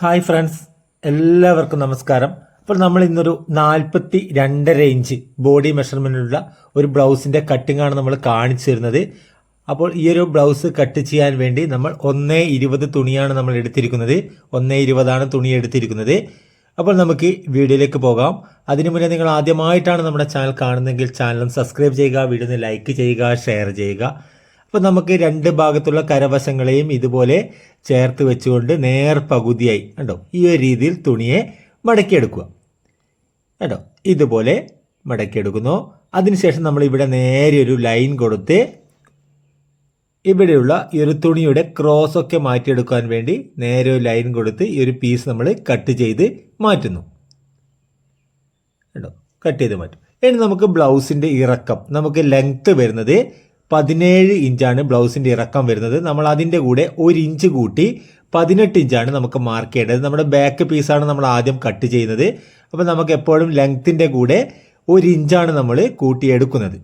Hi friends. എല്ലാവർക്കും നമസ്കാരം. അപ്പോൾ നമ്മൾ ഇന്നൊരു നാൽപ്പത്തി രണ്ടര ഇഞ്ച് ബോഡി മെഷർമെന്റിലുള്ള ഒരു ബ്ലൗസിന്റെ കട്ടിംഗ് ആണ് നമ്മൾ കാണിച്ചു തരുന്നത്. അപ്പോൾ ഈ ഒരു ബ്ലൗസ് കട്ട് ചെയ്യാൻ വേണ്ടി നമ്മൾ ഒന്നേ ഇരുപത് തുണിയാണ് നമ്മൾ എടുത്തിരിക്കുന്നത്. ഒന്നേ ഇരുപതാണ് തുണി എടുത്തിരിക്കുന്നത്. അപ്പോൾ നമുക്ക് വീഡിയോയിലേക്ക് പോകാം. അതിനു മുന്നേ നിങ്ങൾ ആദ്യമായിട്ടാണ് നമ്മുടെ ചാനൽ കാണുന്നതെങ്കിൽ ചാനലും സബ്സ്ക്രൈബ് ചെയ്യുക വീഡിയോ ലൈക്ക് ചെയ്യുക ഷെയർ ചെയ്യുക. അപ്പോൾ നമുക്ക് രണ്ട് ഭാഗത്തുള്ള കരവശങ്ങളെയും ഇതുപോലെ ചേർത്ത് വെച്ചുകൊണ്ട് നേർ പകുതിയായി കണ്ടോ? ഈ ഒരു രീതിയിൽ തുണിയെ മടക്കിയെടുക്കുക. കേട്ടോ ഇതുപോലെ മടക്കിയെടുക്കുന്നു. അതിനുശേഷം നമ്മൾ ഇവിടെ നേരെ ഒരു ലൈൻ കൊടുത്ത് ഇവിടെയുള്ള ഈ ഒരു തുണിയുടെ ക്രോസ് ഒക്കെ മാറ്റിയെടുക്കാൻ വേണ്ടി നേരെ ഒരു ലൈൻ കൊടുത്ത് ഈ ഒരു പീസ് നമ്മൾ കട്ട് ചെയ്ത് മാറ്റുന്നു. കേട്ടോ കട്ട് ചെയ്ത് മാറ്റും. ഇനി നമുക്ക് ബ്ലൗസിന്റെ ഇറക്കം നമുക്ക് ലെങ്ത്ത് വരുന്നത് പതിനേഴ് ഇഞ്ചാണ് ബ്ലൗസിന്റെ ഇറക്കം വരുന്നത്. നമ്മൾ അതിന്റെ കൂടെ ഒരു ഇഞ്ച് കൂട്ടി പതിനെട്ട് ഇഞ്ചാണ് നമുക്ക് മാർക്ക് ചെയ്യേണ്ടത്. നമ്മുടെ ബാക്ക് പീസാണ് നമ്മൾ ആദ്യം കട്ട് ചെയ്യുന്നത്. അപ്പോൾ നമുക്ക് എപ്പോഴും ലെങ്ത്തിന്റെ കൂടെ ഒരു ഇഞ്ചാണ് നമ്മൾ കൂട്ടിയെടുക്കുന്നത്.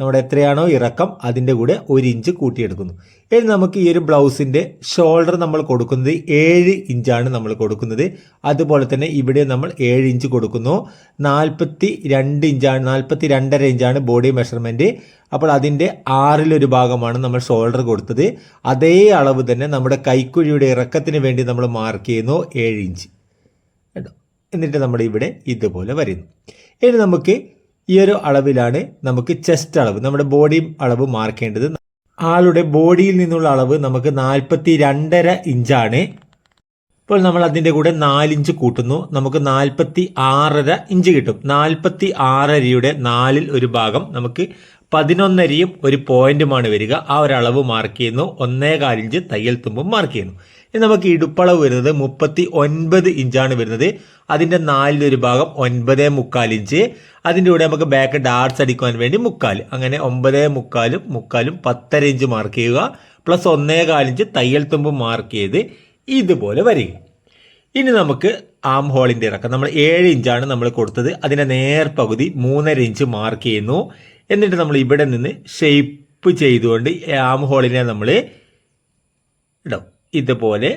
നമ്മുടെ എത്രയാണോ ഇറക്കം അതിന്റെ കൂടെ ഒരു ഇഞ്ച് കൂട്ടിയെടുക്കുന്നു. ഇനി നമുക്ക് ഈ ഒരു ബ്ലൗസിന്റെ ഷോൾഡർ നമ്മൾ കൊടുക്കുന്നത് ഏഴ് ഇഞ്ചാണ് നമ്മൾ കൊടുക്കുന്നത്. അതുപോലെ തന്നെ ഇവിടെ നമ്മൾ ഏഴ് ഇഞ്ച് കൊടുക്കുന്നു. നാൽപ്പത്തി രണ്ട് ഇഞ്ചാണ് നാൽപ്പത്തി രണ്ടര ഇഞ്ചാണ് ബോഡി മെഷർമെന്റ്. അപ്പോൾ അതിന്റെ ആറിലൊരു ഭാഗമാണ് നമ്മൾ ഷോൾഡർ കൊടുത്തത്. അതേ അളവ് തന്നെ നമ്മുടെ കൈക്കുഴിയുടെ ഇറക്കത്തിന് വേണ്ടി നമ്മൾ മാർക്ക് ചെയ്യുന്നു ഏഴ് ഇഞ്ച്. എന്നിട്ട് നമ്മൾ ഇവിടെ ഇതുപോലെ വരുന്നു. ഇനി നമുക്ക് ഈ ഒരു അളവിലാണ് നമുക്ക് ചെസ്റ്റ് അളവ് നമ്മുടെ ബോഡി അളവ് മാർക്കേണ്ടത് ആളുടെ ബോഡിയിൽ നിന്നുള്ള അളവ് നമുക്ക് നാൽപ്പത്തി രണ്ടര ഇഞ്ചാണ് ഇപ്പോൾ നമ്മൾ അതിന്റെ കൂടെ നാലിഞ്ച് കൂട്ടുന്നു. നമുക്ക് നാൽപ്പത്തി ആറര ഇഞ്ച് കിട്ടും. നാൽപ്പത്തി ആറരയുടെ നാലിൽ ഒരു ഭാഗം നമുക്ക് പതിനൊന്നരയും ഒരു പോയിന്റുമാണ് വരിക. ആ ഒരു അളവ് മാർക്ക് ചെയ്യുന്നു. ഒന്നേ കാലിഞ്ച് തയ്യൽ തുമ്പും മാർക്ക് ചെയ്യുന്നു. ഇനി നമുക്ക് ഇടുപ്പളവ് വരുന്നത് മുപ്പത്തി ഒൻപത് ഇഞ്ചാണ് വരുന്നത്. അതിന്റെ നാലിലൊരു ഭാഗം ഒൻപതേ മുക്കാൽ ഇഞ്ച്. അതിന്റെ കൂടെ നമുക്ക് ബാക്ക് ഡാർട്സ് അടിക്കുവാൻ വേണ്ടി മുക്കാൽ. അങ്ങനെ ഒമ്പതേ മുക്കാലും മുക്കാലും പത്തര ഇഞ്ച് മാർക്ക് ചെയ്യുക. പ്ലസ് ഒന്നേ കാലിഞ്ച് തയ്യൽ തുമ്പ് മാർക്ക് ചെയ്ത് ഇതുപോലെ വരിക. ഇനി നമുക്ക് ആം ഹോളിന്റെ ഇറക്കം. നമ്മൾ ഏഴ് ഇഞ്ചാണ് നമ്മൾ കൊടുത്തത്. അതിന്റെ നേർ പകുതി മൂന്നര ഇഞ്ച് മാർക്ക് ചെയ്യുന്നു. എന്നിട്ട് നമ്മൾ ഇവിടെ നിന്ന് ഷെയ്പ്പ് ചെയ്തുകൊണ്ട് ആം ഹോളിനെ നമ്മൾ ഇടും. ഇതുപോലെ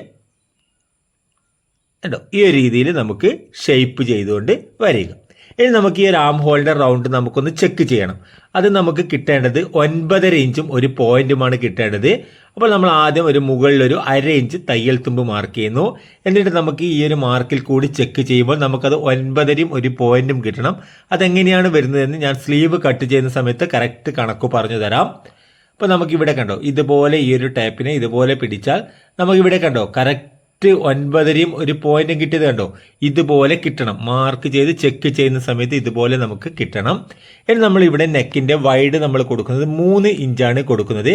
ഉണ്ടോ ഈ ഒരു രീതിയിൽ നമുക്ക് ഷേപ്പ് ചെയ്തുകൊണ്ട് വരിക ഇനി നമുക്ക് ഈ ഒരു ആം ഹോൾഡർ റൗണ്ട് നമുക്കൊന്ന് ചെക്ക് ചെയ്യണം. അത് നമുക്ക് കിട്ടേണ്ടത് ഒൻപതര ഇഞ്ചും ഒരു പോയിന്റുമാണ് കിട്ടേണ്ടത്. അപ്പോൾ നമ്മൾ ആദ്യം ഒരു മുകളിൽ ഒരു അര ഇഞ്ച് തയ്യൽ തുമ്പ് മാർക്ക് ചെയ്യുന്നു. എന്നിട്ട് നമുക്ക് ഈ ഒരു മാർക്കിൽ കൂടി ചെക്ക് ചെയ്യുമ്പോൾ നമുക്കത് ഒൻപതരയും ഒരു പോയിന്റും കിട്ടണം. അതെങ്ങനെയാണ് വരുന്നതെന്ന് ഞാൻ സ്ലീവ് കട്ട് ചെയ്യുന്ന സമയത്ത് കറക്റ്റ് കണക്ക് പറഞ്ഞു തരാം. അപ്പോൾ നമുക്കിവിടെ കണ്ടോ ഇതുപോലെ ഈ ഒരു ടാപ്പിനെ ഇതുപോലെ പിടിച്ചാൽ നമുക്കിവിടെ കണ്ടോ കറക്റ്റ് ഒൻപതരയും ഒരു പോയിന്റും കിട്ടിയത് കണ്ടോ ഇതുപോലെ കിട്ടണം. മാർക്ക് ചെയ്ത് ചെക്ക് ചെയ്യുന്ന സമയത്ത് ഇതുപോലെ നമുക്ക് കിട്ടണം. ഇനി നമ്മൾ ഇവിടെ നെക്കിന്റെ വൈഡ് നമ്മൾ കൊടുക്കുന്നത് മൂന്ന് ഇഞ്ചാണ് കൊടുക്കുന്നത്.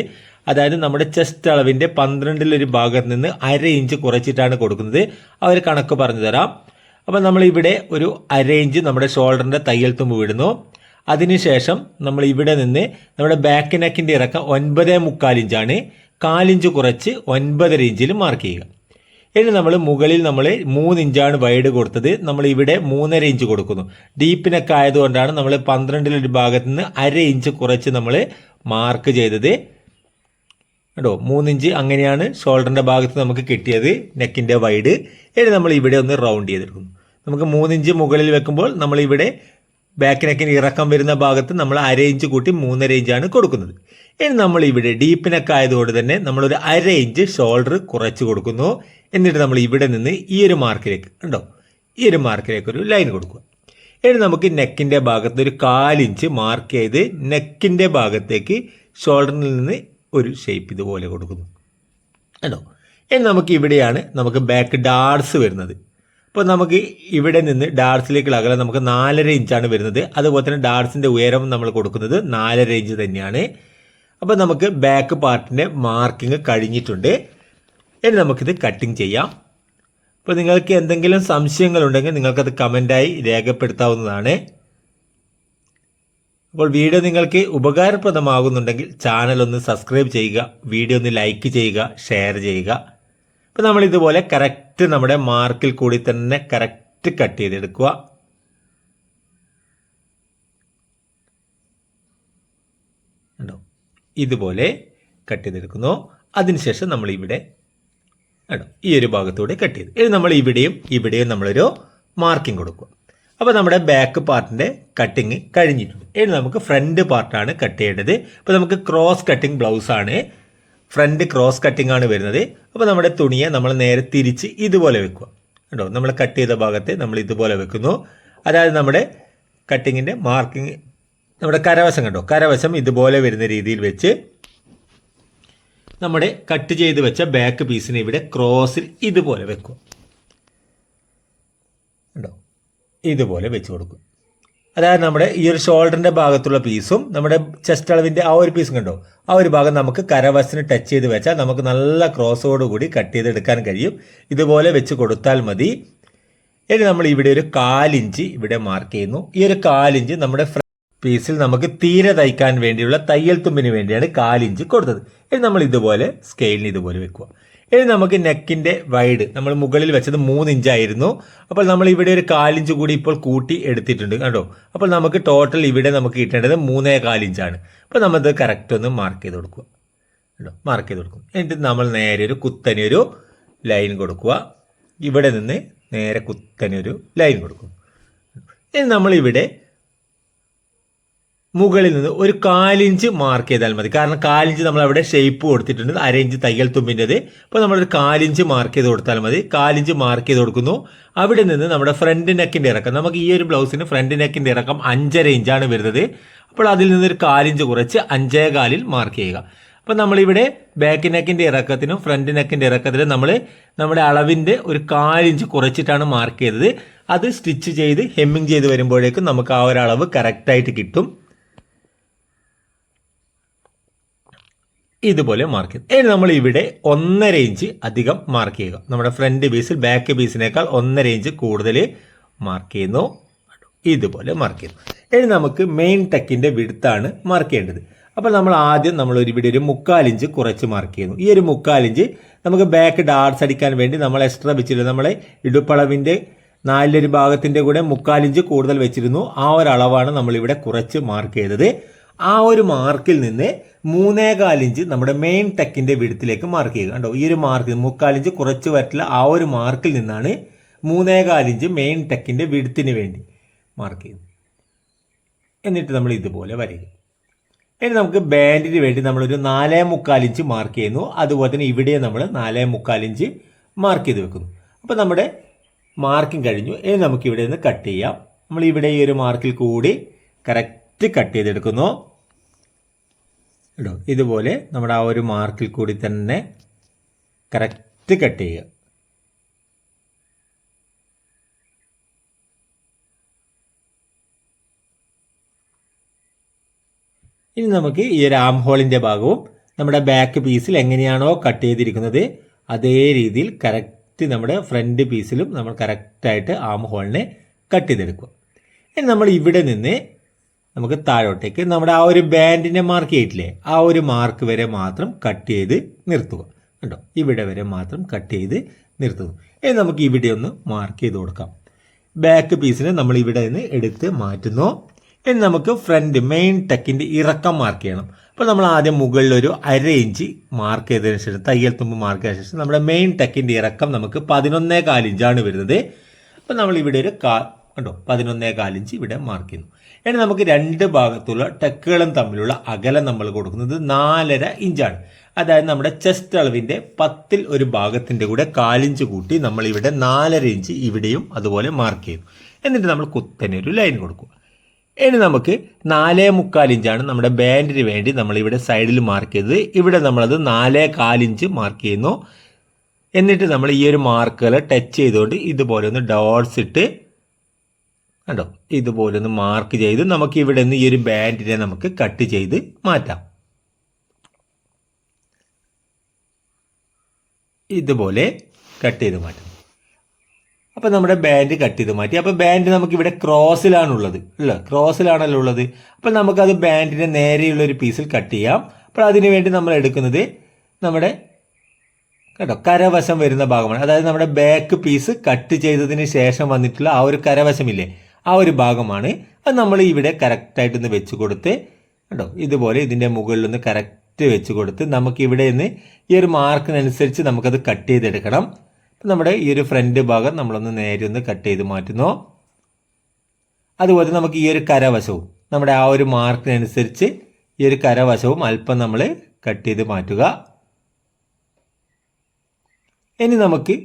അതായത് നമ്മുടെ ചെസ്റ്റ് അളവിന്റെ പന്ത്രണ്ടിലൊരു ഭാഗത്ത് നിന്ന് അര ഇഞ്ച് കുറച്ചിട്ടാണ് കൊടുക്കുന്നത്. അവർ കണക്ക് പറഞ്ഞു തരാം. അപ്പം നമ്മളിവിടെ ഒരു അര ഇഞ്ച് നമ്മുടെ ഷോൾഡറിന്റെ തയ്യൽ തുമ്പ് വിടുന്നു. അതിനുശേഷം നമ്മൾ ഇവിടെ നിന്ന് നമ്മുടെ ബാക്ക് നെക്കിന്റെ ഇറക്കം ഒൻപത് മുക്കാൽ ഇഞ്ചാണ്. കാലിഞ്ച് കുറച്ച് ഒൻപതര ഇഞ്ചിൽ മാർക്ക് ചെയ്യുക. ഇനി നമ്മൾ മുകളിൽ നമ്മൾ മൂന്ന് ഇഞ്ചാണ് വൈഡ് കൊടുത്തത്. നമ്മൾ ഇവിടെ മൂന്നര ഇഞ്ച് കൊടുക്കുന്നു. ഡീപ്പ് നെക്ക് ആയതുകൊണ്ടാണ് നമ്മൾ പന്ത്രണ്ടിലൊരു ഭാഗത്ത് നിന്ന് അര ഇഞ്ച് കുറച്ച് നമ്മൾ മാർക്ക് ചെയ്തത്. കേട്ടോ മൂന്നിഞ്ച് അങ്ങനെയാണ് ഷോൾഡറിന്റെ ഭാഗത്ത് നമുക്ക് കിട്ടിയത് നെക്കിന്റെ വൈഡ് ഇനി നമ്മൾ ഇവിടെ ഒന്ന് റൗണ്ട് ചെയ്തെടുക്കുന്നു. നമുക്ക് മൂന്നിഞ്ച് മുകളിൽ വെക്കുമ്പോൾ നമ്മൾ ഇവിടെ ബാക്ക് നെക്കിന് ഇറക്കം വരുന്ന ഭാഗത്ത് നമ്മൾ അര ഇഞ്ച് കൂട്ടി മൂന്നര ഇഞ്ചാണ് കൊടുക്കുന്നത്. ഇനി നമ്മൾ ഇവിടെ ഡീപ്പ് നെക്ക് ആയതുകൊണ്ട് തന്നെ നമ്മളൊരു അര ഇഞ്ച് ഷോൾഡർ കുറച്ച് കൊടുക്കുന്നു. എന്നിട്ട് നമ്മൾ ഇവിടെ നിന്ന് ഈ ഒരു മാർക്കിലേക്ക് ഉണ്ടോ ഈ ഒരു മാർക്കിലേക്ക് ഒരു ലൈൻ കൊടുക്കുക. ഇനി നമുക്ക് നെക്കിന്റെ ഭാഗത്ത് ഒരു കാലിഞ്ച് മാർക്ക് ചെയ്ത് നെക്കിന്റെ ഭാഗത്തേക്ക് ഷോൾഡറിൽ നിന്ന് ഒരു ഷേപ്പ് ഇതുപോലെ കൊടുക്കുന്നു. കണ്ടോ? ഇനി നമുക്ക് ഇവിടെയാണ് നമുക്ക് ബാക്ക് ഡാർസ് വരുന്നത്. അപ്പോൾ നമുക്ക് ഇവിടെ നിന്ന് ഡാർസിലേക്കുള്ള അകലം നമുക്ക് നാലര ഇഞ്ചാണ് വരുന്നത്. അതുപോലെ തന്നെ ഡാർസിന്റെ ഉയരം നമ്മൾ കൊടുക്കുന്നത് നാലര ഇഞ്ച് തന്നെയാണ്. അപ്പോൾ നമുക്ക് ബാക്ക് പാർട്ടിന്റെ മാർക്കിങ് കഴിഞ്ഞിട്ടുണ്ട്. ഇനി നമുക്കിത് കട്ടിങ് ചെയ്യാം. അപ്പോൾ നിങ്ങൾക്ക് എന്തെങ്കിലും സംശയങ്ങളുണ്ടെങ്കിൽ നിങ്ങൾക്കത് കമന്റായി രേഖപ്പെടുത്താവുന്നതാണ്. അപ്പോൾ വീഡിയോ നിങ്ങൾക്ക് ഉപകാരപ്രദമാകുന്നുണ്ടെങ്കിൽ ചാനൽ ഒന്ന് സബ്സ്ക്രൈബ് ചെയ്യുക വീഡിയോ ഒന്ന് ലൈക്ക് ചെയ്യുക ഷെയർ ചെയ്യുക. അപ്പോൾ നമ്മൾ ഇതുപോലെ കറക്റ്റ് നമ്മുടെ മാർക്കിൽ കൂടി തന്നെ കറക്റ്റ് കട്ട് ചെയ്തെടുക്കുക. കണ്ടോ? ഇതുപോലെ കട്ട് ചെയ്തെടുക്കുന്നു. അതിനുശേഷം നമ്മൾ ഇവിടെ കേട്ടോ ഈ ഒരു ഭാഗത്തൂടെ കട്ട് ചെയ്തു. ഇനി നമ്മൾ ഇവിടെയും ഇവിടെയും നമ്മളൊരു മാർക്കിംഗ് കൊടുക്കുക. അപ്പോൾ നമ്മുടെ ബാക്ക് പാർട്ടിന്റെ കട്ടിങ് കഴിഞ്ഞിട്ടുണ്ട്. ഇനി നമുക്ക് ഫ്രണ്ട് പാർട്ടാണ് കട്ട് ചെയ്യേണ്ടത്. അപ്പോൾ നമുക്ക് ക്രോസ് കട്ടിങ് ബ്ലൗസ് ആണ് ഫ്രണ്ട് ക്രോസ് കട്ടിംഗ് ആണ് വരുന്നത്. അപ്പോൾ നമ്മുടെ തുണിയെ നമ്മൾ നേരെ തിരിച്ച് ഇതുപോലെ വെക്കുക. കേട്ടോ നമ്മൾ കട്ട് ചെയ്ത ഭാഗത്തെ നമ്മൾ ഇതുപോലെ വെക്കുന്നു. അതായത് നമ്മുടെ കട്ടിങ്ങിന്റെ മാർക്കിങ് നമ്മുടെ കരവശം കണ്ടോ? കരവശം ഇതുപോലെ വരുന്ന രീതിയിൽ വെച്ച് നമ്മുടെ കട്ട് ചെയ്ത് വെച്ച ബാക്ക് പീസിനെ ഇവിടെ ക്രോസിൽ ഇതുപോലെ വെക്കുക. കേട്ടോ ഇതുപോലെ വെച്ച് കൊടുക്കും അതായത് നമ്മുടെ ഈ ഒരു ഷോൾഡറിന്റെ ഭാഗത്തുള്ള പീസും നമ്മുടെ ചെസ്റ്റ് അളവിന്റെ ആ ഒരു പീസും കണ്ടോ? ആ ഒരു ഭാഗം നമുക്ക് കരവശത്തിന് ടച്ച് ചെയ്ത് വെച്ചാൽ നമുക്ക് നല്ല ക്രോസോട് കൂടി കട്ട് ചെയ്തെടുക്കാൻ കഴിയും. ഇതുപോലെ വെച്ച് കൊടുത്താൽ മതി. ഇനി നമ്മൾ ഇവിടെ ഒരു കാലിഞ്ച് ഇവിടെ മാർക്ക് ചെയ്യുന്നു. ഈ ഒരു കാലിഞ്ച് നമ്മുടെ പീസിൽ നമുക്ക് തീരെ തയ്ക്കാൻ വേണ്ടിയുള്ള തയ്യൽ തുമ്പിന് വേണ്ടിയാണ് കാലിഞ്ച് കൊടുത്തത്. ഇനി നമ്മൾ ഇതുപോലെ സ്കെയിലിന് ഇതുപോലെ വെക്കുക. ഇനി നമുക്ക് നെക്കിന്റെ വൈഡ് നമ്മൾ മുകളിൽ വെച്ചത് മൂന്ന് ഇഞ്ചായിരുന്നു അപ്പോൾ നമ്മൾ ഇവിടെ ഒരു കാലിഞ്ച് കൂടി ഇപ്പോൾ കൂട്ടി എടുത്തിട്ടുണ്ട് കണ്ടോ? അപ്പോൾ നമുക്ക് ടോട്ടൽ ഇവിടെ നമുക്ക് കിട്ടേണ്ടത് മൂന്നേ കാലിഞ്ചാണ് അപ്പോൾ നമ്മളത് കറക്റ്റ് ഒന്ന് മാർക്ക് ചെയ്ത് കൊടുക്കുക. കേട്ടോ മാർക്ക് ചെയ്ത് കൊടുക്കും. എന്നിട്ട് നമ്മൾ നേരെ ഒരു കുത്തനൊരു ലൈൻ കൊടുക്കുക. ഇവിടെ നിന്ന് നേരെ കുത്തനൊരു ലൈൻ കൊടുക്കും. ഇനി നമ്മളിവിടെ മുകളിൽ നിന്ന് ഒരു കാലിഞ്ച് മാർക്ക് ചെയ്താൽ മതി. കാരണം കാലിഞ്ച് നമ്മൾ അവിടെ ഷേപ്പ് കൊടുത്തിട്ടുണ്ട് അരയിഞ്ച് തയ്യൽ തുമ്പിന്റെത്. അപ്പോൾ നമ്മളൊരു കാലിഞ്ച് മാർക്ക് ചെയ്ത് കൊടുത്താൽ മതി. കാലിഞ്ച് മാർക്ക് ചെയ്ത് കൊടുക്കുന്നു. അവിടെ നിന്ന് നമ്മുടെ ഫ്രണ്ട് നെക്കിന്റെ ഇറക്കം. നമുക്ക് ഈ ഒരു ബ്ലൗസിന് ഫ്രണ്ട് നെക്കിന്റെ ഇറക്കം അഞ്ചര ഇഞ്ചാണ് വരുന്നത്. അപ്പോൾ അതിൽ നിന്നൊരു കാലിഞ്ച് കുറച്ച് അഞ്ചേ കാലിൽ മാർക്ക് ചെയ്യുക. അപ്പോൾ നമ്മളിവിടെ ബാക്ക് നെക്കിന്റെ ഇറക്കത്തിനും ഫ്രണ്ട് നെക്കിന്റെ ഇറക്കത്തിനും നമ്മൾ നമ്മുടെ അളവിന്റെ ഒരു കാലിഞ്ച് കുറച്ചിട്ടാണ് മാർക്ക് ചെയ്തത്. അത് സ്റ്റിച്ച് ചെയ്ത് ഹെമ്മിങ് ചെയ്ത് വരുമ്പോഴേക്കും നമുക്ക് ആ ഒരു അളവ് കറക്റ്റായിട്ട് കിട്ടും. ഇതുപോലെ മാർക്ക് ചെയ്തു. ഇനി നമ്മൾ ഇവിടെ ഒന്നര ഇഞ്ച് അധികം മാർക്ക് ചെയ്യുക. നമ്മുടെ ഫ്രണ്ട് പീസിൽ ബാക്ക് പീസിനേക്കാൾ ഒന്നര ഇഞ്ച് കൂടുതൽ മാർക്ക് ചെയ്യുന്നു. ഇതുപോലെ മാർക്ക് ചെയ്യുന്നു. ഇനി നമുക്ക് മെയിൻ ടെക്കിന്റെ വിടുത്താണ് മാർക്ക് ചെയ്യേണ്ടത്. അപ്പോൾ നമ്മൾ ആദ്യം നമ്മൾ ഒരു ഇവിടെ ഒരു മുക്കാലിഞ്ച് കുറച്ച് മാർക്ക് ചെയ്യുന്നു. ഈ ഒരു മുക്കാലിഞ്ച് നമുക്ക് ബാക്ക് ഡാർട്സ് അടിക്കാൻ വേണ്ടി നമ്മൾ എക്സ്ട്രാ വെച്ചിരുന്നു നമ്മളെ ഇടുപ്പളവിന്റെ നാലിലൊരു ഭാഗത്തിന്റെ കൂടെ മുക്കാലിഞ്ച് കൂടുതൽ വെച്ചിരുന്നു. ആ ഒരു അളവാണ് നമ്മളിവിടെ കുറച്ച് മാർക്ക് ചെയ്തത്. ആ ഒരു മാർക്കിൽ നിന്ന് മൂന്നേകാലിഞ്ച് നമ്മുടെ മെയിൻ ടെക്കിന്റെ വിടത്തിലേക്ക് മാർക്ക് ചെയ്യുക. കണ്ടോ? ഈ ഒരു മാർക്ക് മുക്കാലിഞ്ച് കുറച്ച് വരട്ടില്ല. ആ ഒരു മാർക്കിൽ നിന്നാണ് മൂന്നേകാലിഞ്ച് മെയിൻ ടെക്കിന്റെ വിടത്തിന് വേണ്ടി മാർക്ക് ചെയ്യുന്നത്. എന്നിട്ട് നമ്മൾ ഇതുപോലെ വരയ്ക്കും. ഇനി നമുക്ക് ബാൻഡിന് വേണ്ടി നമ്മളൊരു നാലേ മുക്കാലിഞ്ച് മാർക്ക് ചെയ്യുന്നു. അതുപോലെ തന്നെ ഇവിടെ നമ്മൾ നാലേ മുക്കാലിഞ്ച് മാർക്ക് ചെയ്ത് വെക്കുന്നു. അപ്പോൾ നമ്മുടെ മാർക്കിംഗ് കഴിഞ്ഞു. ഇനി നമുക്ക് ഇവിടെ നിന്ന് കട്ട് ചെയ്യാം. നമ്മൾ ഇവിടെ ഈ ഒരു മാർക്കിൽ കൂടി കറക്റ്റ് കട്ട് ചെയ്തെടുക്കുന്നു. കേട്ടോ ഇതുപോലെ നമ്മുടെ ആ ഒരു മാർക്കിൽ കൂടി തന്നെ കറക്റ്റ് കട്ട് ചെയ്യുക. ഇനി നമുക്ക് ഈ ഒരു ആം ഹോളിന്റെ ഭാഗവും നമ്മുടെ ബാക്ക് പീസിൽ എങ്ങനെയാണോ കട്ട് ചെയ്തിരിക്കുന്നത് അതേ രീതിയിൽ കറക്റ്റ് നമ്മുടെ ഫ്രണ്ട് പീസിലും നമ്മൾ കറക്റ്റായിട്ട് ആം ഹോളിനെ കട്ട് ചെയ്തെടുക്കുക. ഇനി നമ്മൾ ഇവിടെ നിന്ന് നമുക്ക് താഴോട്ടേക്ക് നമ്മുടെ ആ ഒരു ബാൻഡിനെ മാർക്ക് ചെയ്തിട്ടില്ലേ? ആ ഒരു മാർക്ക് വരെ മാത്രം കട്ട് ചെയ്ത് നിർത്തുക. കണ്ടോ? ഇവിടെ വരെ മാത്രം കട്ട് ചെയ്ത് നിർത്തുന്നു. ഇനി നമുക്ക് ഇവിടെ ഒന്ന് മാർക്ക് ചെയ്ത് കൊടുക്കാം. ബാക്ക് പീസിനെ നമ്മൾ ഇവിടെ നിന്ന് എടുത്ത് മാറ്റുന്നു. ഇനി നമുക്ക് ഫ്രണ്ട് മെയിൻ ടെക്കിന്റെ ഇറക്കം മാർക്ക് ചെയ്യണം. അപ്പോൾ നമ്മൾ ആദ്യം മുകളിൽ ഒരു അര ഇഞ്ച് മാർക്ക് ചെയ്തതിനു ശേഷം തയ്യൽ തുമ്പ് മാർക്ക് ചെയ്ത ശേഷം നമ്മുടെ മെയിൻ ടെക്കിന്റെ ഇറക്കം നമുക്ക് പതിനൊന്നേ കാലിഞ്ചാണ് വരുന്നത്. അപ്പോൾ നമ്മൾ ഇവിടെ ഒരു കാ കണ്ടോ? പതിനൊന്നേ കാലിഞ്ച് ഇവിടെ മാർക്ക് ചെയ്യുന്നു. ഇനി നമുക്ക് രണ്ട് ഭാഗത്തുള്ള ടെക്കുകളും തമ്മിലുള്ള അകലം നമ്മൾ കൊടുക്കുന്നത് നാലര ഇഞ്ചാണ്. അതായത് നമ്മുടെ ചെസ്റ്റ് അളവിന്റെ പത്തിൽ ഒരു ഭാഗത്തിന്റെ കൂടെ കാലിഞ്ച് കൂട്ടി നമ്മൾ ഇവിടെ നാലര ഇഞ്ച് ഇവിടെയും അതുപോലെ മാർക്ക് ചെയ്തു. എന്നിട്ട് നമ്മൾ കുത്തനെ ഒരു ലൈൻ കൊടുക്കുക. ഇനി നമുക്ക് നാലേ മുക്കാൽ ഇഞ്ചാണ് നമ്മുടെ ബാൻഡിന് വേണ്ടി നമ്മൾ ഇവിടെ സൈഡിൽ മാർക്ക് ചെയ്തത്. ഇവിടെ നമ്മളത് നാലേ കാലിഞ്ച് മാർക്ക് ചെയ്യുന്നു. എന്നിട്ട് നമ്മൾ ഈ ഒരു മാർക്കുകൾ ടച്ച് ചെയ്തുകൊണ്ട് ഇതുപോലെ ഒന്ന് ഡോട്ട്സ് ഇട്ട് കണ്ടോ? ഇതുപോലെ ഒന്ന് മാർക്ക് ചെയ്ത് നമുക്ക് ഇവിടെ നിന്ന് ഈ ഒരു ബാൻഡിനെ നമുക്ക് കട്ട് ചെയ്ത് മാറ്റാം. ഇതുപോലെ കട്ട് ചെയ്ത് മാറ്റാം. അപ്പോൾ നമ്മുടെ ബാൻഡ് കട്ട് ചെയ്ത് മാറ്റി. അപ്പോൾ ബാൻഡ് നമുക്ക് ഇവിടെ ക്രോസിലാണുള്ളത് അല്ലേ? ക്രോസിലാണല്ലോ ഉള്ളത്. അപ്പോൾ നമുക്കത് ബാൻഡിന്റെ നേരെയുള്ള ഒരു പീസിൽ കട്ട് ചെയ്യാം. അപ്പോൾ അതിനു വേണ്ടി നമ്മൾ എടുക്കുന്നത് നമ്മുടെ കേട്ടോ കരവശം വരുന്ന ഭാഗമാണ്. അതായത് നമ്മുടെ ബാക്ക് പീസ് കട്ട് ചെയ്തതിന് ശേഷം വന്നിട്ടുള്ള ആ ഒരു കരവശമില്ലേ? ആ ഒരു ഭാഗമാണ്. അത് നമ്മൾ ഇവിടെ കറക്റ്റായിട്ടൊന്ന് വെച്ച് കൊടുത്ത് കേട്ടോ ഇതുപോലെ ഇതിന്റെ മുകളിൽ ഒന്ന് കറക്റ്റ് വെച്ച് കൊടുത്ത് നമുക്ക് ഇവിടെ നിന്ന് ഈ ഒരു മാർക്കിനനുസരിച്ച് നമുക്കത് കട്ട് ചെയ്തെടുക്കണം. നമ്മുടെ ഈ ഒരു ഫ്രണ്ട് ഭാഗം നമ്മളൊന്ന് നേരെ ഒന്ന് കട്ട് ചെയ്ത് മാറ്റുന്നു. അതുപോലെ നമുക്ക് ഈ ഒരു കരവശവും നമ്മുടെ ആ ഒരു മാർക്കിനനുസരിച്ച് ഈ ഒരു കരവശവും അല്പം നമ്മൾ കട്ട് ചെയ്ത് മാറ്റുക. ഇനി നമുക്ക്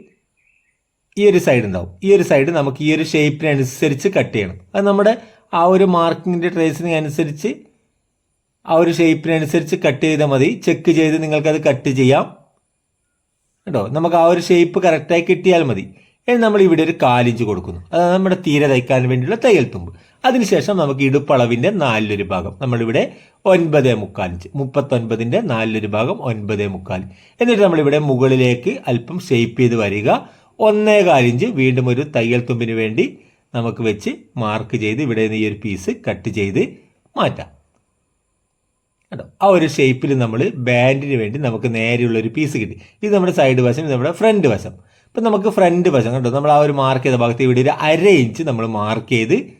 ഈ ഒരു സൈഡ് ഉണ്ടാവും. ഈ ഒരു സൈഡ് നമുക്ക് ഈ ഒരു ഷേപ്പിനനുസരിച്ച് കട്ട് ചെയ്യണം. അത് നമ്മുടെ ആ ഒരു മാർക്കിങ്ങിന്റെ ട്രേസിങ് അനുസരിച്ച് ആ ഒരു ഷേപ്പിനനുസരിച്ച് കട്ട് ചെയ്താൽ മതി. ചെക്ക് ചെയ്ത് നിങ്ങൾക്കത് കട്ട് ചെയ്യാം. കേട്ടോ നമുക്ക് ആ ഒരു ഷേപ്പ് കറക്റ്റായി കിട്ടിയാൽ മതി. ഇനി നമ്മൾ ഇവിടെ ഒരു കാലിഞ്ച് കൊടുക്കുന്നു. അത് നമ്മുടെ തീരെ തയ്ക്കാൻ വേണ്ടിയുള്ള തയ്യൽ തുമ്പ്. അതിനുശേഷം നമുക്ക് ഇടുപ്പളവിന്റെ നാലിലൊരു ഭാഗം. നമ്മളിവിടെ ഒൻപത് മുക്കാലിഞ്ച്. മുപ്പത്തൊൻപതിന്റെ നാലിലൊരു ഭാഗം ഒൻപത് മുക്കാൽ. എന്നിട്ട് നമ്മളിവിടെ മുകളിലേക്ക് അല്പം ഷേപ്പ് ചെയ്ത് വരിക. ഒന്നേ കാലിഞ്ച് വീണ്ടും ഒരു തയ്യൽ തുമ്പിന് വേണ്ടി നമുക്ക് വെച്ച് മാർക്ക് ചെയ്ത് ഇവിടെ നിന്ന് ഈ ഒരു പീസ് കട്ട് ചെയ്ത് മാറ്റാം. കേട്ടോ? ആ ഒരു ഷേപ്പിൽ നമ്മൾ ബാൻഡിന് വേണ്ടി നമുക്ക് നേരെയുള്ള ഒരു പീസ് കിട്ടി. ഇത് നമ്മുടെ സൈഡ് വശം ഇത് നമ്മുടെ ഫ്രണ്ട് വശം. ഇപ്പം നമുക്ക് ഫ്രണ്ട് വശം കേട്ടോ നമ്മൾ ആ ഒരു മാർക്ക് ചെയ്ത ഭാഗത്ത് ഇവിടെ ഒരു അര ഇഞ്ച് നമ്മൾ മാർക്ക് ചെയ്ത്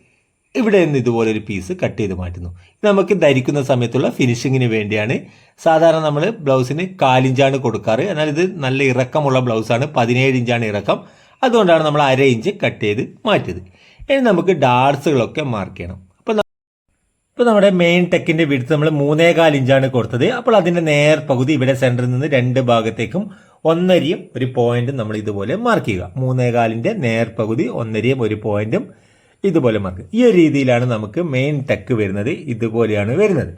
ഇവിടെ നിന്ന് ഇതുപോലെ ഒരു പീസ് കട്ട് ചെയ്ത് മാറ്റുന്നു. നമുക്ക് ധരിക്കുന്ന സമയത്തുള്ള ഫിനിഷിങ്ങിന് വേണ്ടിയാണ്. സാധാരണ നമ്മൾ ബ്ലൗസിന് കാലിഞ്ചാണ് കൊടുക്കാറ്. എന്നാൽ ഇത് നല്ല ഇറക്കമുള്ള ബ്ലൗസാണ് പതിനേഴ് ഇഞ്ചാണ് ഇറക്കം. അതുകൊണ്ടാണ് നമ്മൾ അര ഇഞ്ച് കട്ട് ചെയ്ത് മാറ്റിയത്. ഇനി നമുക്ക് ഡാർസുകളൊക്കെ മാർക്ക് ചെയ്യണം. അപ്പോൾ ഇപ്പോൾ നമ്മുടെ മെയിൻ ടെക്കിന്റെ വിടുത്ത് നമ്മൾ മൂന്നേകാൽ ഇഞ്ചാണ് കൊടുത്തത്. അപ്പോൾ അതിന്റെ നേർ പകുതി ഇവിടെ സെന്ററിൽ നിന്ന് രണ്ട് ഭാഗത്തേക്കും ഒന്നരയും ഒരു പോയിന്റും നമ്മൾ ഇതുപോലെ മാർക്ക് ചെയ്യുക. മൂന്നേകാലിന്റെ നേർ പകുതി ഒന്നരയും ഒരു പോയിന്റും ഇതുപോലെ മാർക്ക്. ഈ ഒരു രീതിയിലാണ് നമുക്ക് മെയിൻ ടെക്ക് വരുന്നത് ഇതുപോലെയാണ് വരുന്നത്.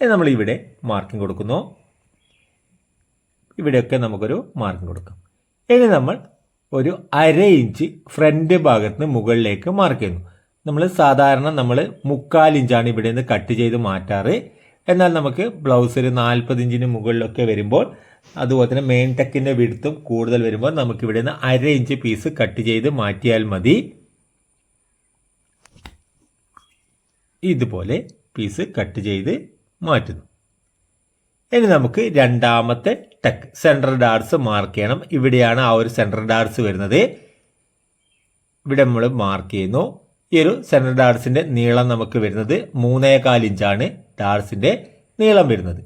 നമ്മൾ ഇവിടെ മാർക്കിംഗ് കൊടുക്കുന്നു. ഇവിടെയൊക്കെ നമുക്കൊരു മാർക്കിംഗ് കൊടുക്കാം. ഇനി നമ്മൾ ഒരു അര ഇഞ്ച് ഫ്രണ്ട് ഭാഗത്ത് മുകളിലേക്ക് മാർക്ക് ചെയ്യുന്നു. നമ്മൾ സാധാരണ നമ്മൾ മുക്കാൽ ഇഞ്ചാണ് ഇവിടെ നിന്ന് കട്ട് ചെയ്ത് മാറ്റാറ്. എന്നാൽ നമുക്ക് ബ്ലൗസ് ഒരു നാൽപ്പത് ഇഞ്ചിന് മുകളിലൊക്കെ വരുമ്പോൾ അതുപോലെ തന്നെ മെയിൻ ടെക്കിന്റെ വിടുത്തും കൂടുതൽ വരുമ്പോൾ നമുക്ക് ഇവിടെ നിന്ന് അര ഇഞ്ച് പീസ് കട്ട് ചെയ്ത് മാറ്റിയാൽ മതി. ഇതുപോലെ പീസ് കട്ട് ചെയ്ത് മാറ്റുന്നു. ഇനി നമുക്ക് രണ്ടാമത്തെ ടെക് സെൻട്രൽ ഡാർസ് മാർക്ക് ചെയ്യണം. ഇവിടെയാണ് ആ ഒരു സെൻട്രൽ ഡാർസ് വരുന്നത്. ഇവിടെ നമ്മൾ മാർക്ക് ചെയ്യുന്നു. ഈ ഒരു സെൻട്രൽ ഡാർസിന്റെ നീളം നമുക്ക് വരുന്നത് മൂന്നേകാൽ ഇഞ്ചാണ് ഡാർസിന്റെ നീളം വരുന്നത്.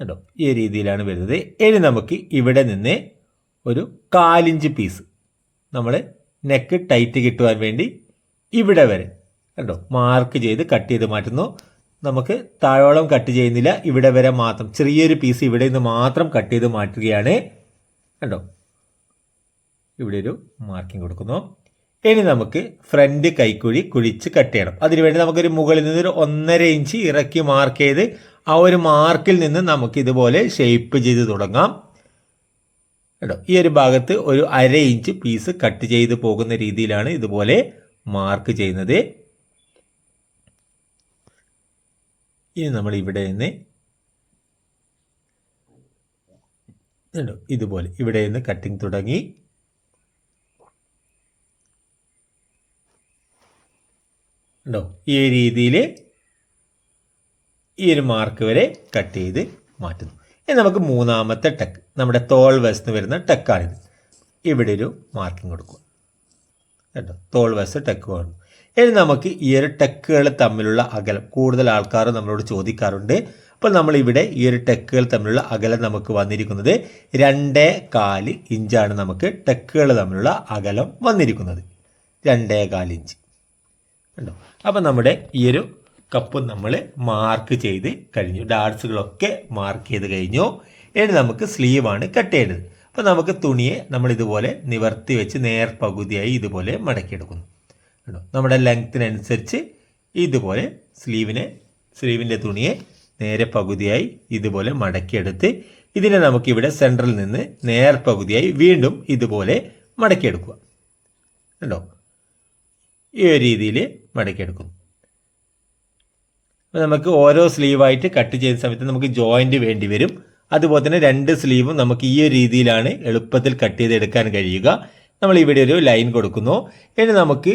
കേട്ടോ ഈ രീതിയിലാണ് വരുന്നത്. ഇനി നമുക്ക് ഇവിടെ നിന്ന് ഒരു കാലിഞ്ച് പീസ് നമ്മൾ നെക്ക് ടൈറ്റ് കിട്ടുവാൻ വേണ്ടി ഇവിടെ വരെ കണ്ടോ? മാർക്ക് ചെയ്ത് കട്ട് ചെയ്ത് മാറ്റുന്നു. നമുക്ക് താഴോളം കട്ട് ചെയ്യുന്നില്ല. ഇവിടെ വരെ മാത്രം ചെറിയൊരു പീസ് ഇവിടെ നിന്ന് മാത്രം കട്ട് ചെയ്ത് മാറ്റുകയാണ്. കണ്ടോ? ഇവിടെ ഒരു മാർക്കിംഗ് കൊടുക്കുന്നു. ഇനി നമുക്ക് ഫ്രണ്ട് കൈക്കുഴി കുഴിച്ച് കട്ട് ചെയ്യണം. അതിനുവേണ്ടി നമുക്കൊരു മുകളിൽ നിന്ന് ഒരു ഒന്നര ഇഞ്ച് ഇറക്കി മാർക്ക് ചെയ്ത് ആ ഒരു മാർക്കിൽ നിന്ന് നമുക്ക് ഇതുപോലെ ഷേപ്പ് ചെയ്ത് തുടങ്ങാം. കേട്ടോ ഈ ഒരു ഭാഗത്ത് ഒരു അര ഇഞ്ച് പീസ് കട്ട് ചെയ്ത് പോകുന്ന രീതിയിലാണ് ഇതുപോലെ മാർക്ക് ചെയ്യുന്നത്. ഇനി നമ്മൾ ഇവിടെ നിന്ന് കണ്ടോ ഇതുപോലെ ഇവിടെ നിന്ന് കട്ടിങ് തുടങ്ങി. ഉണ്ടോ ഈ രീതിയിൽ ഈ ഒരു മാർക്ക് വരെ കട്ട് ചെയ്ത് മാറ്റുന്നു. ഇനി നമുക്ക് മൂന്നാമത്തെ ടെക്ക് നമ്മുടെ തോൾ വശത്ത് വരുന്ന ടെക്കാണിത് ഇവിടെ ഒരു മാർക്കിംഗ് കൊടുക്കുക. കേട്ടോ തോൾ വശത്ത് ടെക്ക് വേണം ഇനി നമുക്ക് ഈ ഒരു ടെക്കുകൾ തമ്മിലുള്ള അകലം. കൂടുതൽ ആൾക്കാർ നമ്മളോട് ചോദിക്കാറുണ്ട്. അപ്പോൾ നമ്മൾ ഇവിടെ ഈ ഒരു ടെക്കുകൾ തമ്മിലുള്ള അകലം നമുക്ക് വന്നിരിക്കുന്നത് രണ്ടേ കാൽ ഇഞ്ചാണ് നമുക്ക് ടെക്കുകൾ തമ്മിലുള്ള അകലം വന്നിരിക്കുന്നത്. രണ്ടേ കാൽ ഇഞ്ച്. കണ്ടോ? അപ്പം നമ്മുടെ ഈ ഒരു കപ്പ് നമ്മൾ മാർക്ക് ചെയ്ത് കഴിഞ്ഞു. ഡാർട്സുകളൊക്കെ മാർക്ക് ചെയ്ത് കഴിഞ്ഞു. ഇനി നമുക്ക് സ്ലീവാണ് കട്ട് ചെയ്യേണ്ടത്. അപ്പോൾ നമുക്ക് തുണിയെ നമ്മൾ ഇതുപോലെ നിവർത്തി വെച്ച് നേർ പകുതിയായി ഇതുപോലെ മടക്കിയെടുക്കുന്നു. കണ്ടോ നമ്മുടെ ലെങ്ത്തിനനുസരിച്ച് ഇതുപോലെ സ്ലീവിനെ സ്ലീവിന്റെ തുണിയെ നേരെ പകുതിയായി ഇതുപോലെ മടക്കിയെടുത്ത് ഇതിനെ നമുക്കിവിടെ സെന്ററിൽ നിന്ന് നേർ പകുതിയായി വീണ്ടും ഇതുപോലെ മടക്കിയെടുക്കുക. കണ്ടോ? ഈ ഒരു രീതിയിൽ മടക്കിയെടുക്കുന്നു. അപ്പോൾ നമുക്ക് ഓരോ സ്ലീവായിട്ട് കട്ട് ചെയ്യുന്ന സമയത്ത് നമുക്ക് ജോയിന്റ് വേണ്ടി വരും. അതുപോലെ തന്നെ രണ്ട് സ്ലീവും നമുക്ക് ഈ ഒരു രീതിയിലാണ് എളുപ്പത്തിൽ കട്ട് ചെയ്തെടുക്കാൻ കഴിയുക. നമ്മൾ ഇവിടെ ഒരു ലൈൻ കൊടുക്കുന്നു. ഇനി നമുക്ക്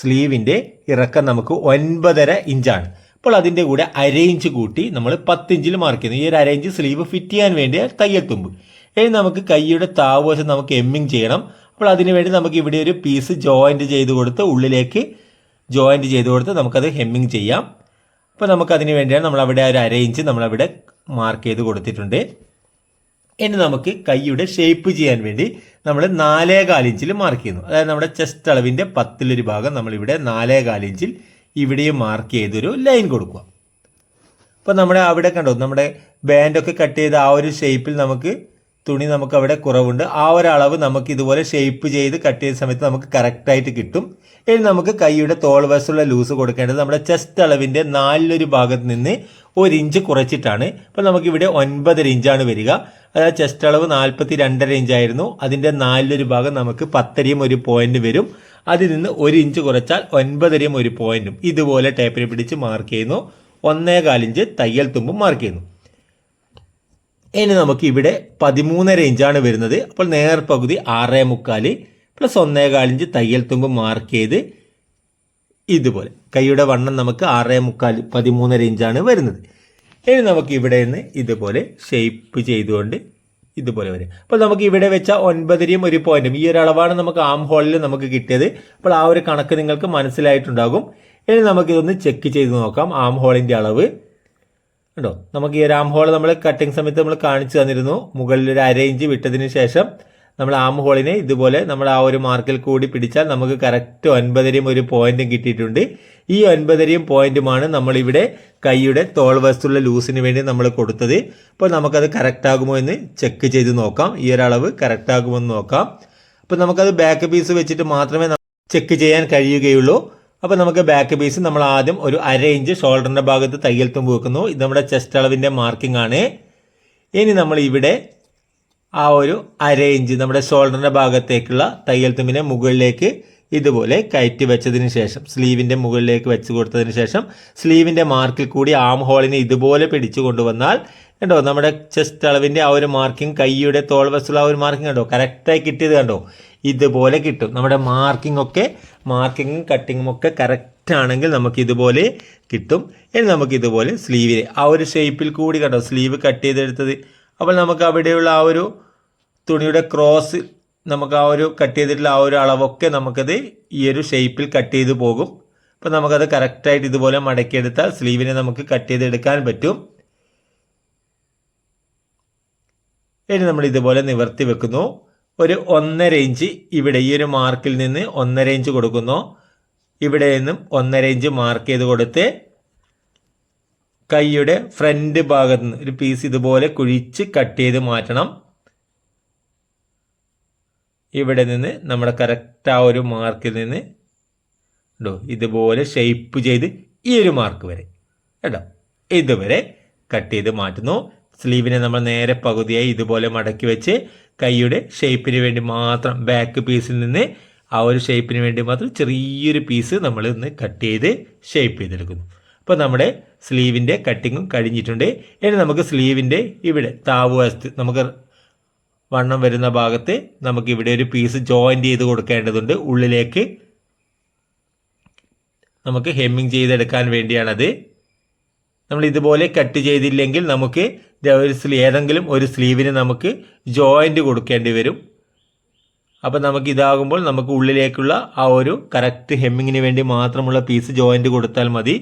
സ്ലീവിന്റെ ഇറക്കം നമുക്ക് ഒൻപതര ഇഞ്ചാണ്. അപ്പോൾ അതിന്റെ കൂടെ അരയിഞ്ച് കൂട്ടി നമ്മൾ പത്തിഞ്ചിൽ മാർക്ക് ചെയ്യുന്നു. ഈ ഒരു അരയിഞ്ച് സ്ലീവ് ഫിറ്റ് ചെയ്യാൻ വേണ്ടി തയ്യൽ തുമ്പ്. ഇനി നമുക്ക് കൈയുടെ താവശം നമുക്ക് എമ്മിങ് ചെയ്യണം. അപ്പോൾ അതിനുവേണ്ടി നമുക്ക് ഇവിടെ ഒരു പീസ് ജോയിന്റ് ചെയ്ത് കൊടുത്ത് ഉള്ളിലേക്ക് ജോയിന്റ് ചെയ്ത് കൊടുത്ത് നമുക്കത് ഹെമ്മിങ് ചെയ്യാം. അപ്പോൾ നമുക്കതിന് വേണ്ടിയാണ് നമ്മളവിടെ ഒരു അരയിഞ്ച് നമ്മളവിടെ മാർക്ക് ചെയ്ത് കൊടുത്തിട്ടുണ്ട്. ഇനി നമുക്ക് കൈയുടെ ഷേപ്പ് ചെയ്യാൻ വേണ്ടി നമ്മൾ നാലേ ഇഞ്ചിൽ മാർക്ക് ചെയ്യുന്നു. അതായത് നമ്മുടെ ചെസ്റ്റ് അളവിന്റെ പത്തിലൊരു ഭാഗം നമ്മളിവിടെ നാലേ ഇഞ്ചിൽ ഇവിടെയും മാർക്ക് ചെയ്തൊരു ലൈൻ കൊടുക്കുക. അപ്പോൾ നമ്മുടെ അവിടെ കണ്ടോ നമ്മുടെ ബാൻഡൊക്കെ കട്ട് ചെയ്ത ആ ഒരു ഷേപ്പിൽ നമുക്ക് തുണി നമുക്ക് അവിടെ കുറവുണ്ട്. ആ ഒരളവ് നമുക്ക് ഇതുപോലെ ഷേപ്പ് ചെയ്ത് കട്ട് ചെയ്ത സമയത്ത് നമുക്ക് കറക്റ്റായിട്ട് കിട്ടും. ഇനി നമുക്ക് കൈയുടെ തോൾ വശമുള്ള ലൂസ് കൊടുക്കേണ്ടത് നമ്മുടെ ചെസ്റ്റ് അളവിന്റെ നാലിലൊരു ഭാഗത്ത് നിന്ന് ഒരു ഇഞ്ച് കുറച്ചിട്ടാണ്. അപ്പോൾ നമുക്കിവിടെ ഒൻപതര ഇഞ്ചാണ് വരിക. അതായത് ചെസ്റ്റ് അളവ് നാൽപ്പത്തി രണ്ടര ഇഞ്ചായിരുന്നു അതിന്റെ നാലിലൊരു ഭാഗം നമുക്ക് പത്തരയും ഒരു പോയിന്റ് വരും. അതിൽ നിന്ന് ഒരു ഇഞ്ച് കുറച്ചാൽ ഒൻപതരയും ഒരു പോയിന്റും ഇതുപോലെ ടേപ്പിനെ പിടിച്ച് മാർക്ക് ചെയ്യുന്നു. ഒന്നേകാലിഞ്ച് തയ്യൽ തുമ്പും മാർക്ക് ചെയ്യുന്നു. ഇനി നമുക്ക് ഇവിടെ പതിമൂന്നര ഇഞ്ചാണ് വരുന്നത്. അപ്പോൾ നേർപകുതി ആറേ മുക്കാൽ പ്ലസ് ഒന്നേ കാലിഞ്ച് തയ്യൽ തുമ്പ് മാർക്ക് ചെയ്ത് ഇതുപോലെ. കൈയുടെ വണ്ണം നമുക്ക് ആറേ മുക്കാൽ പതിമൂന്നര ഇഞ്ചാണ് വരുന്നത്. ഇനി നമുക്ക് ഇവിടെ നിന്ന് ഇതുപോലെ ഷേപ്പ് ചെയ്തുകൊണ്ട് ഇതുപോലെ വരും. അപ്പോൾ നമുക്ക് ഇവിടെ വെച്ച ഒൻപതരയും ഒരു പോയിന്റും ഈ ഒരു അളവാണ് നമുക്ക് ആം ഹോളിൽ നമുക്ക് കിട്ടിയത്. അപ്പോൾ ആ ഒരു കണക്ക് നിങ്ങൾക്ക് മനസ്സിലായിട്ടുണ്ടാകും. ഇനി നമുക്കിതൊന്ന് ചെക്ക് ചെയ്ത് നോക്കാം. ആം ഹോളിന്റെ അളവ്. ഉണ്ടോ നമുക്ക് ഈ ആം ഹോൾ നമ്മൾ കട്ടിങ് സമയത്ത് നമ്മൾ കാണിച്ചു തന്നിരുന്നു. മുകളിൽ ഒരു അര ഇഞ്ച് വിട്ടതിന് ശേഷം നമ്മൾ ആം ഹോളിനെ ഇതുപോലെ നമ്മൾ ആ ഒരു മാർക്കിൽ കൂടി പിടിച്ചാൽ നമുക്ക് കറക്റ്റ് ഒൻപതരയും ഒരു പോയിന്റും കിട്ടിയിട്ടുണ്ട്. ഈ ഒൻപതരയും പോയിന്റുമാണ് നമ്മളിവിടെ കൈയുടെ തോൾ വസ്തുള്ള ലൂസിന് വേണ്ടി നമ്മൾ കൊടുത്തത്. അപ്പോൾ നമുക്കത് കറക്റ്റ് ആകുമോ എന്ന് ചെക്ക് ചെയ്ത് നോക്കാം. ഈ ഒരളവ് കറക്റ്റ് ആകുമോ എന്ന് നോക്കാം. അപ്പോൾ നമുക്കത് ബാക്ക് പീസ് വെച്ചിട്ട് മാത്രമേ ചെക്ക് ചെയ്യാൻ കഴിയുകയുള്ളൂ. അപ്പോൾ നമുക്ക് ബാക്ക് പീസ് നമ്മൾ ആദ്യം ഒരു അര ഇഞ്ച് ഷോൾഡറിന്റെ ഭാഗത്ത് തയ്യൽ തുമ്പ് വെക്കുന്നു. ഇത് നമ്മുടെ ചെസ്റ്റ് അളവിന്റെ മാർക്കിംഗ് ആണ്. ഇനി നമ്മൾ ഇവിടെ ആ ഒരു അര ഇഞ്ച് നമ്മുടെ ഷോൾഡറിന്റെ ഭാഗത്തേക്കുള്ള തയ്യൽ തുമ്പിനെ മുകളിലേക്ക് ഇതുപോലെ കയറ്റി വെച്ചതിന് ശേഷം സ്ലീവിന്റെ മുകളിലേക്ക് വെച്ച് കൊടുത്തതിന് ശേഷം സ്ലീവിന്റെ മാർക്കിൽ കൂടി ആം ഹോളിനെ ഇതുപോലെ പിടിച്ചു കൊണ്ടുവന്നാൽ കണ്ടോ നമ്മുടെ ചെസ്റ്റ് അളവിന്റെ ആ ഒരു മാർക്കിംഗ് കൈയുടെ തോൾ ആ ഒരു മാർക്കിംഗ് കണ്ടോ? കറക്റ്റായി കിട്ടിയത് കണ്ടോ? ഇതുപോലെ കിട്ടും. നമ്മുടെ മാർക്കിംഗ് ഒക്കെ മാർക്കിങ്ങും കട്ടിങ്ങും ഒക്കെ കറക്റ്റ് ആണെങ്കിൽ നമുക്ക് ഇതുപോലെ കിട്ടും. ഇനി നമുക്ക് ഇതുപോലെ സ്ലീവിൽ ആ ഒരു ഷേപ്പിൽ കൂടി കണ്ടോ? സ്ലീവ് കട്ട് ചെയ്തെടുത്തത്. അപ്പോൾ നമുക്ക് അവിടെയുള്ള ആ ഒരു തുണിയുടെ ക്രോസ് നമുക്ക് ആ ഒരു കട്ട് ചെയ്തിട്ടുള്ള ആ ഒരു അളവൊക്കെ നമുക്കത് ഈ ഒരു ഷേപ്പിൽ കട്ട് ചെയ്ത് പോകും. അപ്പോൾ നമുക്കത് കറക്റ്റായിട്ട് ഇതുപോലെ മടക്കിയെടുത്താൽ സ്ലീവിനെ നമുക്ക് കട്ട് ചെയ്തെടുക്കാൻ പറ്റും. ഇനി നമ്മൾ ഇതുപോലെ നിവർത്തി വെക്കുന്നു. ഒരു ഒന്നര ഇഞ്ച് ഇവിടെ ഈ ഒരു മാർക്കിൽ നിന്ന് ഒന്നര ഇഞ്ച് കൊടുക്കുന്നു. ഇവിടെ നിന്നും ഒന്നര ഇഞ്ച് മാർക്ക് ചെയ്ത് കൊടുത്ത് കൈയുടെ ഫ്രണ്ട് ഭാഗത്ത് നിന്ന് ഒരു പീസ് ഇതുപോലെ കുഴിച്ച് കട്ട് ചെയ്ത് മാറ്റണം. ഇവിടെ നിന്ന് നമ്മുടെ കറക്റ്റ് ആ ഒരു മാർക്കിൽ നിന്ന് കേട്ടോ ഇതുപോലെ ഷെയ്പ്പ് ചെയ്ത് ഈ ഒരു മാർക്ക് വരെ കേട്ടോ? ഇതുവരെ കട്ട് ചെയ്ത് മാറ്റുന്നു. സ്ലീവിനെ നമ്മൾ നേരെ പകുതിയായി ഇതുപോലെ മടക്കി വെച്ച് കൈയുടെ ഷേപ്പിന് വേണ്ടി മാത്രം ബാക്ക് പീസിൽ നിന്ന് ആ ഒരു ഷേപ്പിന് വേണ്ടി മാത്രം ചെറിയൊരു പീസ് നമ്മൾ ഇന്ന് കട്ട് ചെയ്ത് ഷേപ്പ് ചെയ്തെടുക്കുന്നു. അപ്പോൾ നമ്മുടെ സ്ലീവിന്റെ കട്ടിങ്ങും കഴിഞ്ഞിട്ടുണ്ട്. ഇനി നമുക്ക് സ്ലീവിന്റെ ഇവിടെ താവ് വസ്തു നമുക്ക് വണ്ണം വരുന്ന ഭാഗത്ത് നമുക്ക് ഇവിടെ ഒരു പീസ് ജോയിന്റ് ചെയ്ത് കൊടുക്കേണ്ടതുണ്ട്. ഉള്ളിലേക്ക് നമുക്ക് ഹെമ്മിങ് ചെയ്തെടുക്കാൻ വേണ്ടിയാണത്. നമ്മൾ ഇതുപോലെ കട്ട് ചെയ്തില്ലെങ്കിൽ നമുക്ക് ഒരു സ്ലീ ഏതെങ്കിലും ഒരു സ്ലീവിന് നമുക്ക് ജോയിന്റ് കൊടുക്കേണ്ടി വരും. അപ്പോൾ നമുക്ക് ഇതാകുമ്പോൾ നമുക്ക് ഉള്ളിലേക്കുള്ള ആ ഒരു കറക്റ്റ് ഹെമ്മിങ്ങിന് വേണ്ടി മാത്രമുള്ള പീസ് ജോയിന്റ് കൊടുത്താൽ മതി.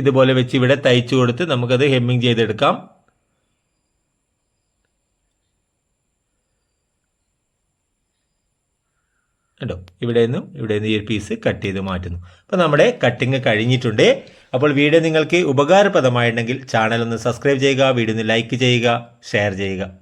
ഇതുപോലെ വെച്ച് ഇവിടെ തയ്ച്ചു കൊടുത്ത് നമുക്കത് ഹെമ്മിങ് ചെയ്തെടുക്കാം. കേട്ടോ ഇവിടെ നിന്നും ഇവിടെ നിന്ന് ഈ ഒരു പീസ് കട്ട് ചെയ്ത് മാറ്റുന്നു. അപ്പോൾ നമ്മുടെ കട്ടിങ് കഴിഞ്ഞിട്ടുണ്ട്. അപ്പോൾ വീഡിയോ നിങ്ങൾക്ക് ഉപകാരപ്രദമായിട്ടുണ്ടെങ്കിൽ ചാനൽ ഒന്ന് സബ്സ്ക്രൈബ് ചെയ്യുക വീഡിയോ ഒന്ന് ലൈക്ക് ചെയ്യുക ഷെയർ ചെയ്യുക.